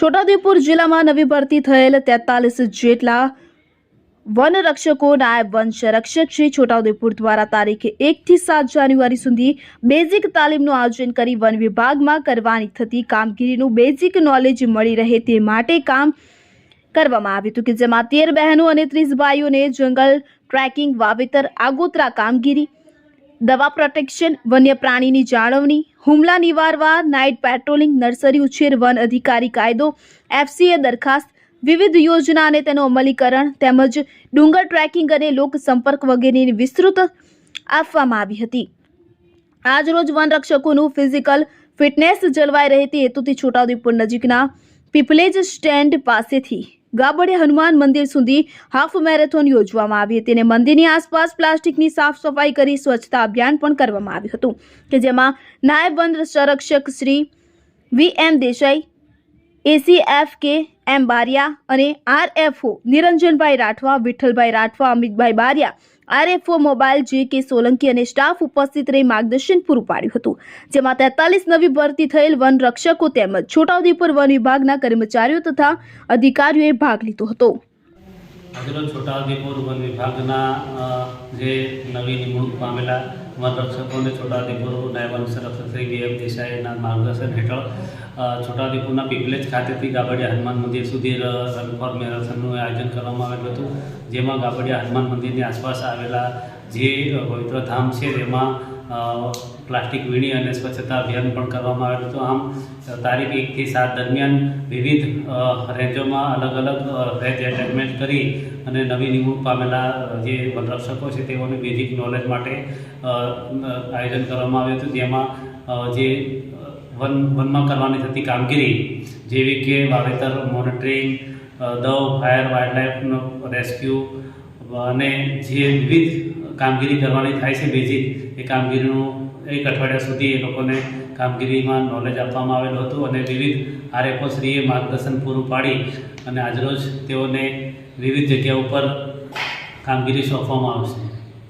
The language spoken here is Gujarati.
છોટાઉદેપુર જિલ્લામાં નવી ભરતી થયેલ તેતાલીસ જેટલા વન રક્ષકો નાયબ વન સંરક્ષક શ્રી છોટાઉદેપુર દ્વારા તારીખ એકથી સાત જાન્યુઆરી સુધી બેઝિક તાલીમનું આયોજન કરી વન વિભાગમાં કરવાની થતી કામગીરીનું બેઝિક નોલેજ મળી રહે તે માટે કામ કરવામાં આવ્યું હતું કે જેમાં તેર બહેનો અને ત્રીસ ભાઈઓને જંગલ ટ્રેકિંગ, વાવેતર, આગોતરા કામગીરી દવા પ્રોટેક્શન, વન્ય પ્રાણીની જાળવણી, હુમલા નિવારવા, નાઇટ પેટ્રોલિંગ, નર્સરી ઉછેર, વન અધિકારી કાયદો, એફસીએ દરખાસ્ત, વિવિધ યોજના અને તેનું અમલીકરણ તેમજ ડુંગર ટ્રેકિંગ અને લોક સંપર્ક વગેરેની વિસ્તૃત આપવામાં આવી હતી. આજરોજ વનરક્ષકોનું ફિઝિકલ ફિટનેસ જળવાઈ રહે તે હેતુથી છોટાઉદેપુર નજીકના પીપલેજ સ્ટેન્ડ પાસેથી ગાબડિયા હનુમાન મંદિર સુધી હાફ મેરેથોન યોજવામાં આવી હતી અને મંદિરની આસપાસ પ્લાસ્ટિકની સાફ સફાઈ કરી સ્વચ્છતા અભિયાન પણ કરવામાં આવ્યું હતું, કે જેમાં નાયબ વન સંરક્ષક Shri V M Desai ACF K M Bariya અને RFO Niranjanbhai Rathwa, Vitthalbhai Rathwa, Amitbhai Bariya RFO mobile J K Solanki અને સ્ટાફ ઉપસ્થિત રહી માર્ગદર્શન પૂરું પાડ્યું હતું, જેમાં તેતાલીસ નવી ભરતી થયેલ વન રક્ષકો તેમજ છોટાઉદેપુર વન વિભાગના કર્મચારીઓ તથા અધિકારીઓએ ભાગ લીધો હતો. આજરોજ છોટાઉદેપુર વન વિભાગના જે નવી નિમણૂક પામેલા વનરક્ષકોને છોટાઉદેપુર નાયબ સંરક્ષક શ્રી બી એમ દેસાઈના માર્ગદર્શન હેઠળ છોટાઉદેપુરના પીપલેજ ખાતેથી ગાબડિયા હનુમાન મંદિર સુધી રન ફોર મેરેથોનનું આયોજન કરવામાં આવેલું હતું. જેમાં ગાબડિયા હનુમાન મંદિરની આસપાસ આવેલા જે પવિત્ર ધામ છે તેમાં પ્લાસ્ટિક વીણી અને સ્વચ્છતા અભિયાન પણ કરવામાં આવ્યું હતું. આમ, તારીખ એકથી સાત દરમિયાન વિવિધ રેન્જોમાં અલગ અલગ રેન્જ એટેચમેન્ટ કરી અને નવી નિમણૂક પામેલા જે વનરક્ષકો છે તેઓને બેઝિક નોલેજ માટે આયોજન કરવામાં આવ્યું હતું. જેમાં જે વન, વનમાં કરવાની થતી કામગીરી જેવી કે વાવેતર, મોનિટરિંગ દવ, ફાયર, વાઇલ્ડલાઇફનો રેસ્ક્યુ, અને જે વિવિધ કામગીરી કરવાની થાય છે બેઝિક એ કામગીરીનું એક અઠવાડિયા સુધી એ લોકોને કામગીરીમાં નોલેજ આપવામાં આવેલું હતું અને વિવિધ આરએફઓશ્રીએ માર્ગદર્શન પૂરું પાડી અને આજરોજ તેઓને વિવિધ જગ્યા ઉપર કામગીરી સોંપવામાં આવશે.